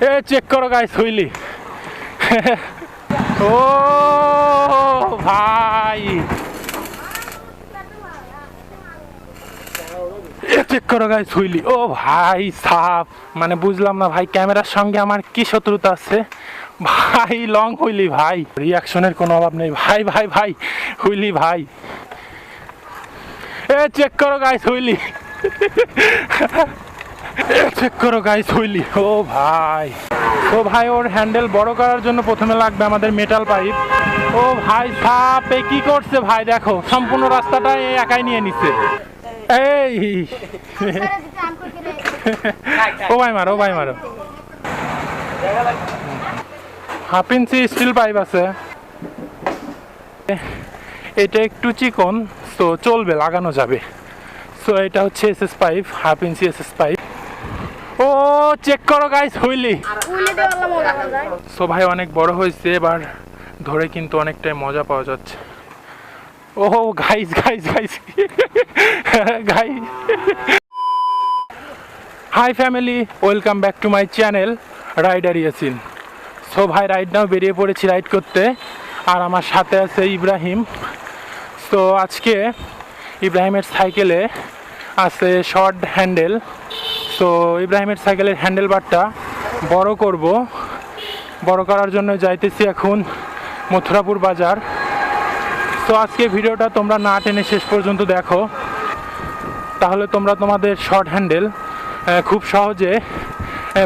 এ check করো guys wheelie. ও, ভাই। চেক করো গাইস হুইলি। ও, ভাই, সাপ। মানে বুঝলাম না ভাই, ক্যামেরার সঙ্গে আমার কি শত্রুতা আছে? ভাই লং হুইলি, ভাই। রিয়াকশনের কোনো অভাব নেই। ভাই ভাই ভাই, হুইলি, ভাই। এ চেক করো গাইস হুইলি। চেক করো গাইস হুইলি। ও ভাই। ও ভাই, ওর হ্যান্ডেল বড় করার জন্য প্রথমে লাগবে আমাদের মেটাল পাইপ ও ভাই, সাপে কি করছে ভাই, দেখো, সম্পূর্ণ রাস্তাটা একাই নিয়ে নিচ্ছে এই। ও ভাই, মারো, ও ভাই, মারো। হাফ ইঞ্চি স্টিল পাইপ আছে। এটা একটু চিকন, তো চলবে, লাগানো যাবে। সো এটা হচ্ছে SS pipe half inch SS pipe ও চেক করো গাইস হুইলি। সো ভাই অনেক বড় হয়েছে এবার ধরে কিন্তু অনেকটাই মজা পাওয়া যাচ্ছে। ও guys guys guys guy hi family welcome back to my channel rider Yasin so ভাই রাইড নাও বেরিয়ে পড়েছি রাইড করতে আর আমার সাথে আছে ইব্রাহিম। তো আজকে ইব্রাহিমের সাইকেলে আছে শর্ট হ্যান্ডেল তো ইব্রাহিমের সাইকেলের হ্যান্ডেল বারটা বড় করব। বড় করার জন্য যাইতেছি এখন মথুরাপুর বাজার। তো আজকে ভিডিওটা তোমরা না টেনে শেষ পর্যন্ত দেখো। তাহলে তোমরা তোমাদের শর্ট হ্যান্ডেল খুব সহজে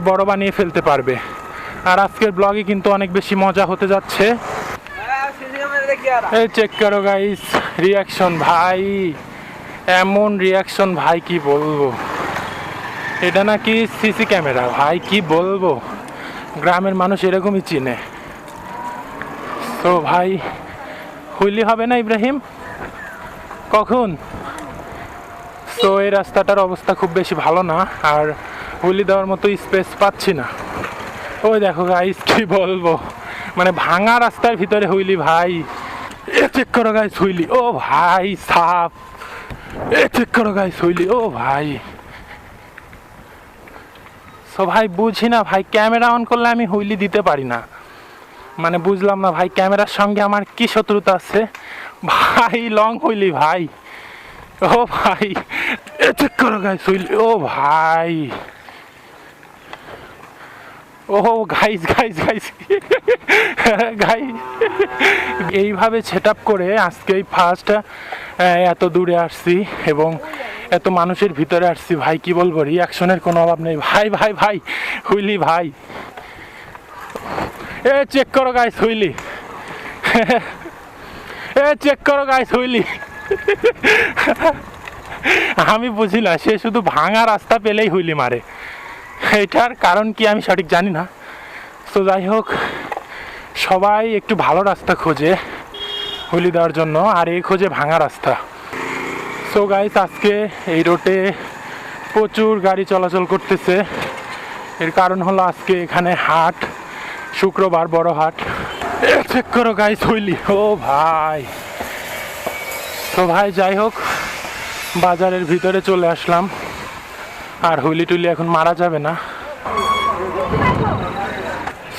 বড় বানিয়ে ফেলতে পারবে। আর আজকের ব্লগে কিন্তু অনেক বেশি মজা হতে যাচ্ছে। এই চেক করো গাইস রিয়াকশন ভাই। এমন রিয়াকশন ভাই কি বলব? এটা নাকি সিসি ক্যামেরা? ভাই, কি বলব? গ্রামের মানুষ এরকমই চিনে। তো ভাই, হুইলি হবে না ইব্রাহিম? কখন? তো এই রাস্তাটার অবস্থা খুব বেশি ভালো না, আর হুইলি দেওয়ার মতো স্পেস পাচ্ছি না। ওই দেখো গাইস কি বলব? মানে ভাঙা রাস্তার ভিতরে হুইলি, ভাই। এ চেক করো গাইস হুইলি। ও ভাই, সাপ। এ চেক করো গাইস হুইলি। ও ভাই। সো ভাই বুঝি না, ভাই ক্যামেরা অন করলে আমি হুইলি দিতে পারি না। মানে বুঝলাম না ভাই, ক্যামেরার সঙ্গে আমার কি শত্রুতা আছে? ভাই লং হুইলি ভাই। ও ভাই এ চেক করো গাইস হুইলি, ও ভাই। ও গাইস গাইস গাইস গাই এইভাবে সেট করে আজকেই ফার্স্ট এত দূরে আসছি এবং এত মানুষের ভিতরে আসছি, ভাই, কি বলব? রিয়াকশনের কোনো অভাব নেই। ভাই ভাই ভাই, হুইলি, ভাই। এ চেক করো গাইস হুইলি। এ চেক করো গাইস হুইলি। আমি বুঝি না, সে শুধু ভাঙা রাস্তা পেলেই হুইলি মারে। এটার কারণ কি আমি সঠিক জানি না। তো যাই হোক, সবাই একটু ভালো রাস্তা খোঁজে হুইলি দেওয়ার জন্য, আর এই খোঁজে ভাঙা রাস্তা। সো গাইস আজকে এই রোডে প্রচুর গাড়ি চলাচল করতেছে। এর কারণ হলো আজকে এখানে হাট, শুক্রবার বড় হাট। চেক করো গাইস হুইলি। ও ভাই। তো ভাই, যাই হোক, বাজারের ভিতরে চলে আসলাম। আর হুইলি টুইলি এখন মারা যাবে না।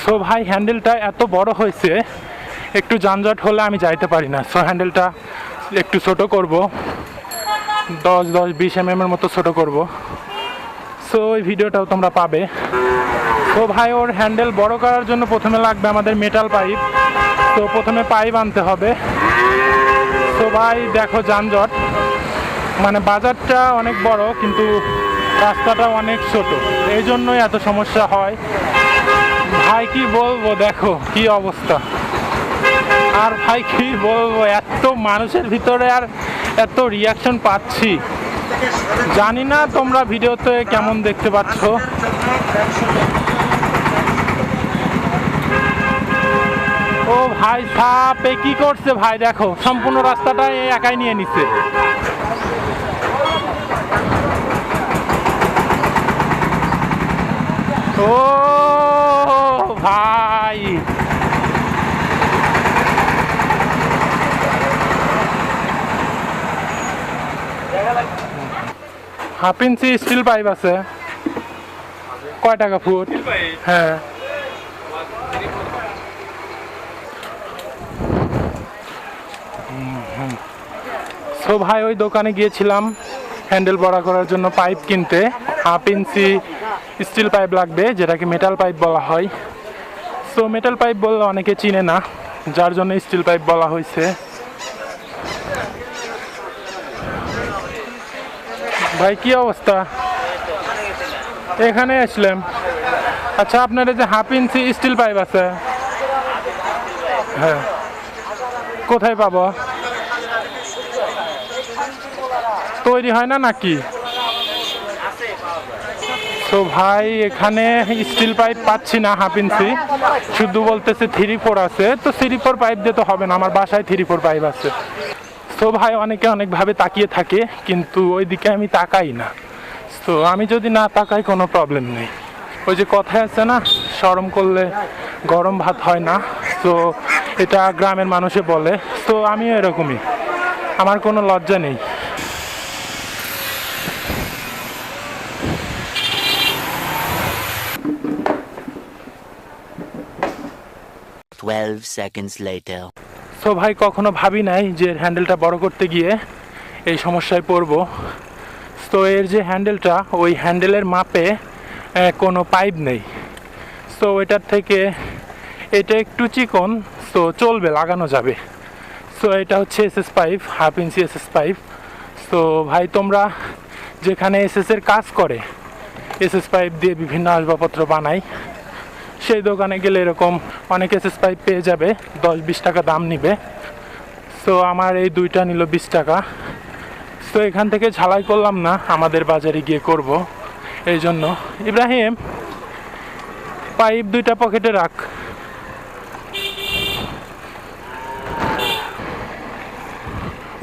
সো ভাই হ্যান্ডেলটা এত বড় হয়েছে, একটু যানজট হলে আমি যাইতে পারি না। সো হ্যান্ডেলটা একটু ছোট করব। দশ দশ, বিশ এম এর মতো ছোটো করব। সো ওই ভিডিওটাও তোমরা পাবে। তো ভাই, ওর হ্যান্ডেল বড় করার জন্য প্রথমে লাগবে আমাদের মেটাল পাইপ তো, প্রথমে পাইপ আনতে হবে। তো ভাই, দেখো যানজট। মানে বাজারটা অনেক বড়, কিন্তু রাস্তাটা অনেক ছোট। এই জন্যই এত সমস্যা হয়। ভাই, কি বলব, দেখো কি অবস্থা। আর ভাই, কি বলব, এত মানুষের ভিতরে আর এত রিয়াকশন পাচ্ছি। জানি না তোমরা ভিডিওতে কেমন দেখতে পাচ্ছ। ও ভাই সাপে কি করছে ভাই? দেখো, সম্পূর্ণ রাস্তাটা একাই নিয়ে নিচ্ছে ও ভাই হাফ ইঞ্চি স্টিল পাইপ আছে। কয় টাকা ফুট? হ্যাঁ। সো ভাই ওই দোকানে গিয়েছিলাম হ্যান্ডেল বড়া করার জন্য পাইপ কিনতে। হাফ ইঞ্চি স্টিল পাইপ লাগবে যেটাকে মেটাল পাইপ বলা হয়। সো মেটাল পাইপ বললে অনেকে চিনে না যার জন্য স্টিল পাইপ বলা হয়েছে। ভাই, কি অবস্থা? এখানে আসলাম। আচ্ছা আপনার যে হাফ ইঞ্চি স্টিল পাইপ আছে। হ্যাঁ। কোথায় পাব? তৈরি হয় না নাকি? তো ভাই, এখানে স্টিল পাইপ পাচ্ছি না হাফ ইঞ্চি। শুধু বলতেছে থ্রি ফোর আছে। তো থ্রি ফোর পাইপ দিয়ে তো হবে না। আমার বাসায় থ্রি ফোর পাইপ আছে। তো ভাই অনেকে অনেকভাবে তাকিয়ে থাকে, কিন্তু ওইদিকে আমি তাকাই না। তো আমি যদি না তাকাই, কোনো প্রবলেম নেই। ওই যে কথায় আছে না, সরম করলে গরম ভাত হয় না। তো এটা গ্রামের মানুষে বলে। তো আমিও এরকমই। আমার কোনো লজ্জা নেই। Twelve seconds later. তো ভাই কখনো ভাবি নাই যে হ্যান্ডেলটা বড় করতে গিয়ে এই সমস্যায় পড়ব। তো এর যে হ্যান্ডেলটা, ওই হ্যান্ডেলের মাপে কোনো পাইপ নেই। তো এটার থেকে এটা একটু চিকন, তো চলবে, লাগানো যাবে। সো এটা হচ্ছে SS pipe, half inch SS pipe. তো ভাই, তোমরা যেখানে এসএস এর কাজ করে, এসএস পাইপ দিয়ে বিভিন্ন আসবাবপত্র বানায় সেই দোকানে গেলে এরকম অনেক এসএস পাইপ পেয়ে যাবে, দশ বিশ টাকা দাম নিবে। তো আমার এই দুইটা নিল বিশ টাকা। তো এখান থেকে ঝালাই করলাম না, আমাদের বাজারে গিয়ে করব। এই জন্য। ইব্রাহিম পাইপ দুইটা পকেটে রাখ।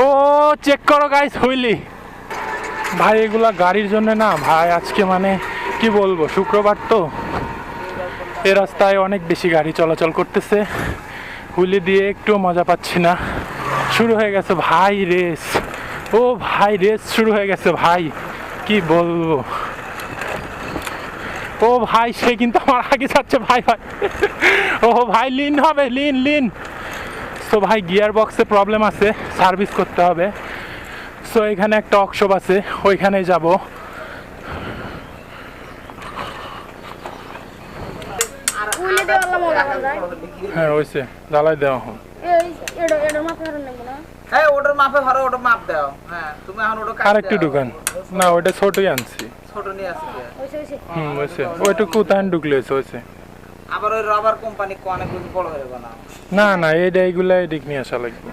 ও চেক করো গাইস হইলি। ভাই, এগুলা গাড়ির জন্য না, ভাই, আজকে মানে কি বলব, শুক্রবার তো। এ রাস্তায় অনেক বেশি গাড়ি চলাচল করতেছে। হুলি দিয়ে একটু মজা পাচ্ছি না। শুরু হয়ে গেছে ভাই রেস। ও ভাই, রেস শুরু হয়ে গেছে ভাই। কি বলব? ও ভাই, সে কিন্তু আমার আগে যাচ্ছে, ভাই ভাই। ও ভাই, লিন হবে, লিন লিন। সো ভাই গিয়ার বক্সে প্রবলেম আছে সার্ভিস করতে হবে। সো এখানে একটা অক্সব আছে ওইখানে যাব উইলে দিয়ে আল্লাহ মজা পাওয়া যায় হ্যাঁ হইছে দেওয়া হ্যাঁ ওটার মাপে ধরো ওটা মাপ দাও। হ্যাঁ তুমি এখন ওটা আর দোকান না ওইটা ছোটই আনছি। ছোট নিয়ে হুম ওইটুকু তাহান ঢুকলে আবার ওই রবার কোম্পানি অনেক বড় হয়ে না না এইটা এইগুলা এদিক নিয়ে আসা লাগবে।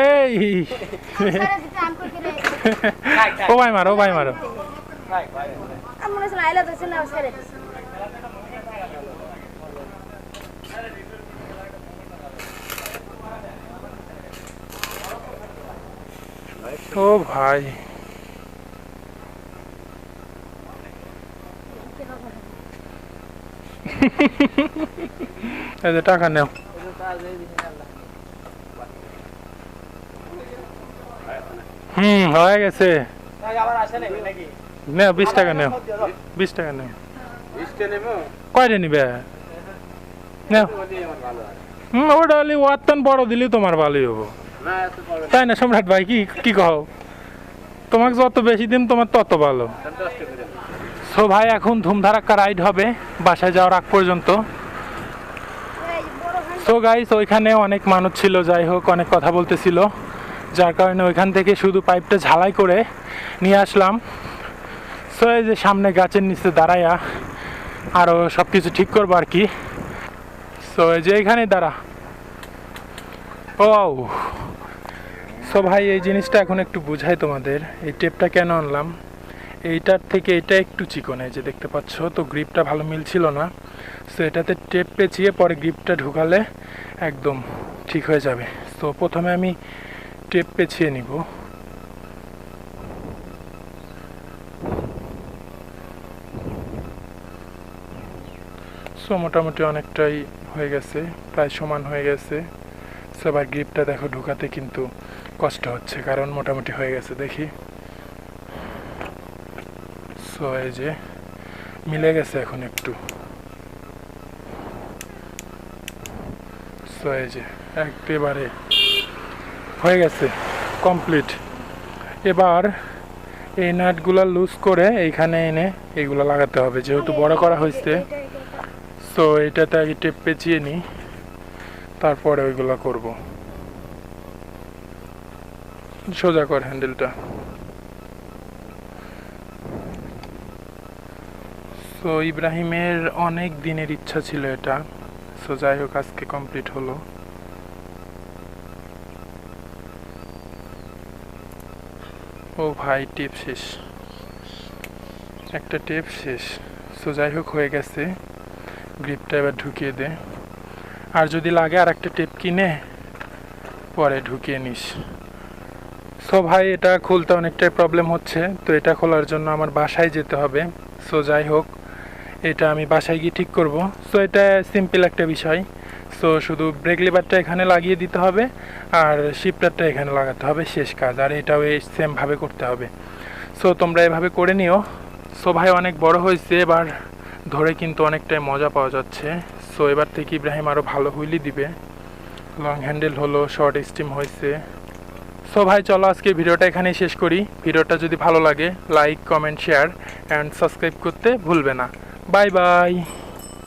এই! ও ভাই মারো ভাই মারো। ও ভাই। টাকা নেও। হুম, হয়ে গেছে। নেও, বিশ টাকা নেও। বিশ টাকা নেও। কয়টা নিবে? হুম, ওটা হলে ওয়াত্তান বড় দিলে তোমার ভালোই হব। তাই না, সম্রাট ভাই, কি কি কও? তোমাকে যত বেশি দিন, তোমার তত ভালো। সো ভাই, এখন ধুমধারাক্কা রাইড হবে। বাসায় যাওয়ার আগ পর্যন্ত। সো গাইস ওইখানে অনেক মানুষ ছিল, যাই হোক, অনেক কথা বলতেছিল। যার কারণে ওইখান থেকে শুধু পাইপটা ঝালাই করে নিয়ে আসলাম। সো এই যে সামনে গাছের নিচে দাঁড়াইয়া আরও সব কিছু ঠিক করব আর কি। সো এই যে এখানে দাঁড়া। ও সো ভাই, এই জিনিসটা এখন একটু বুঝাই তোমাদের। এই টেপটা কেন আনলাম? এইটার থেকে এটা একটু চিকন যে দেখতে পাচ্ছ, তো গ্রিপটা ভালো মিলছিল না। সো এটাতে টেপ পেঁচিয়ে পরে গ্রিপটা ঢুকালে একদম ঠিক হয়ে যাবে। তো প্রথমে আমি টেপ পেঁচিয়ে নিব। সো মোটামুটি অনেকটাই হয়ে গেছে, প্রায় সমান হয়ে গেছে। সবার গ্রিপটা দেখো ঢোকাতে কিন্তু কষ্ট হচ্ছে, কারণ মোটামুটি হয়ে গেছে, দেখি। সো এই যে, মিলে গেছে এখন একটু। সো এই যে, একেবারে হয়ে গেছে কমপ্লিট এবার এই নাটগুলো লুজ করে এইখানে এনে এইগুলো লাগাতে হবে, যেহেতু বড় করা হয়েছে। সো এটাতে আগে টেপ পেঁচিয়ে নিই, তারপরে ওইগুলো করব। সোজা কর হ্যান্ডেলটা সো ইব্রাহিমের অনেক দিনের ইচ্ছা ছিল এটা। সো যাই হোক আজকে কমপ্লিট হলো। ও ভাই, টেপ শেষ। একটা টেপ শেষ। সো যাই হোক হয়ে গেছে। গ্রিপটা এবার ঢুকিয়ে দে। আর যদি লাগে আর একটা টেপ কিনে, পরে ঢুকিয়ে নিস। সো ভাই, এটা খুলতে অনেকটাই প্রবলেম হচ্ছে। তো এটা খোলার জন্য আমার বাসায় যেতে হবে। সো যাই হোক এটা আমি বাসায় গিয়ে ঠিক করব। সো এটা সিম্পল একটা বিষয়। সো শুধু ব্রেক লিভারটা এখানে লাগিয়ে দিতে হবে আর শিপটারটা এখানে লাগাতে হবে শেষ কাজ। আর এটাও এই সেমভাবে করতে হবে। সো তোমরা এভাবে করে নিও। সো ভাই, অনেক বড় হয়েছে। এবার ধরে কিন্তু অনেকটাই মজা পাওয়া যাচ্ছে। সো এবার থেকে ইব্রাহিম আরও ভালো হুইলি দিবে। লং হ্যান্ডেল হলো শর্ট স্টিম হয়েছে। সো ভাই, চলো আজকে ভিডিওটা এখানেই শেষ করি। ভিডিওটা যদি ভালো লাগে like comment share and subscribe করতে ভুলবে না। Bye bye.